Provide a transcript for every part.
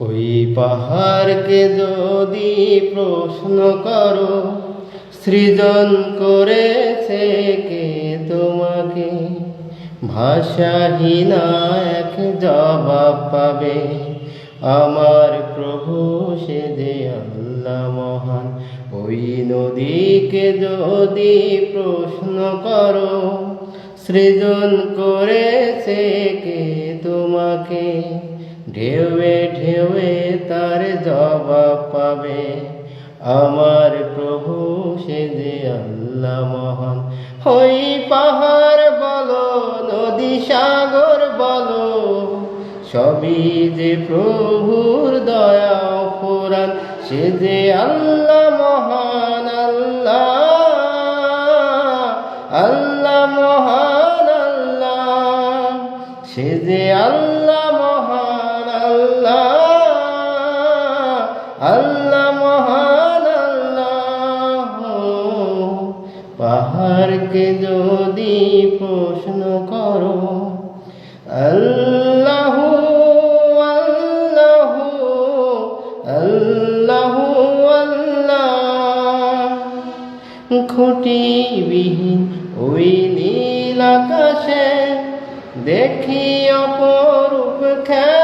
ওই পাহাড়কে যদি প্রশ্ন করো, সৃজন করেছে কে তোমাকে? ভাষাহীনা এক জবাব পাবে, আমার প্রভু সে যে আল্লাহ মহান। ওই নদীকে যদি প্রশ্ন করো, সৃজন করেছে কে তোমাকে? ঢেউয়ে ঢেউয়ে তার জবাব পাবে। আমার প্রভু, সে যে আল্লাহ মহান। হই পাহাড় বলো, নদী সাগর বলো, সবই যে প্রভুর দয়া পুরাণ, সে যে আল্লাহ মহান, আল্লাহ আল্লাহ মহান, আল্লাহ। সে যে আল্লাহ আল্লাহ মহান আল্লাহ, পাহাড়কে যদি প্রশ্ন করো, আল্লাহ আল্লাহ আল্লাহ আল্লাহ। খুঁটিবিহীন ওই নীল আকাশে দেখি অপরূপ খেলা।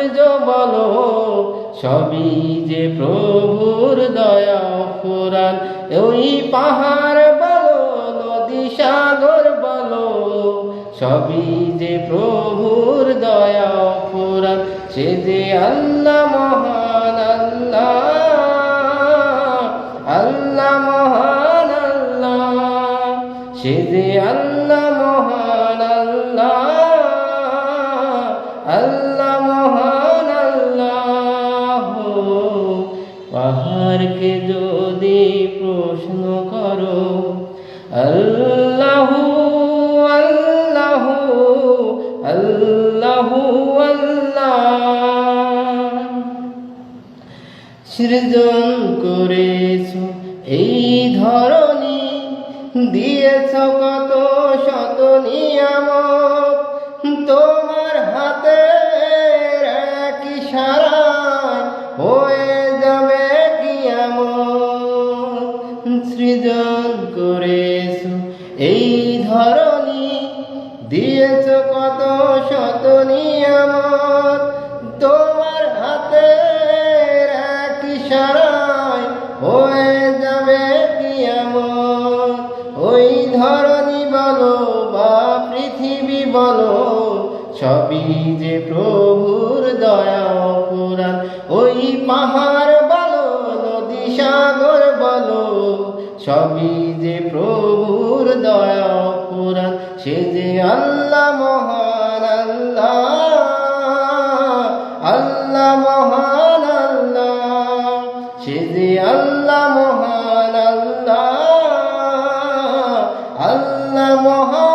সূর্য বলো, সবই যে প্রভুর দয়া পুরাণ ওই পাহাড় বলো, নদী সাগর বলো, সবই যে প্রভুর দয়া পুরাণ সে যে আল্লাহ মহান, আল্লাহ আল্লাহ মহান, আল্লাহ। সে যে আল্লাহ মহান, আল্লাহ আল্লাহ। আল্লাহ আল্লাহ আল্লাহ আল্লাহ। সৃজন করেছ এই ধরনী দিয়েছ কত শত নিয়ামত, তোমার হাতে এক ইশারায় এই ধরনী দিয়েছ কত শত নিয়ামত তোমার হাতে এক ইশারায় হয়ে যাবে কিয়ামত ওই ধরনী বলো বা পৃথিবী বলো, সবই যে প্রভুর দয়া পুরাণ ওই পাহাড় সবই যে প্রভুর দয়া পুরা সে যে আল্লাহ মহান আল্লাহ আল্লাহ মহান আল্লাহ, সে যে আল্লাহ মহান আল্লাহ আল্লাহ মহান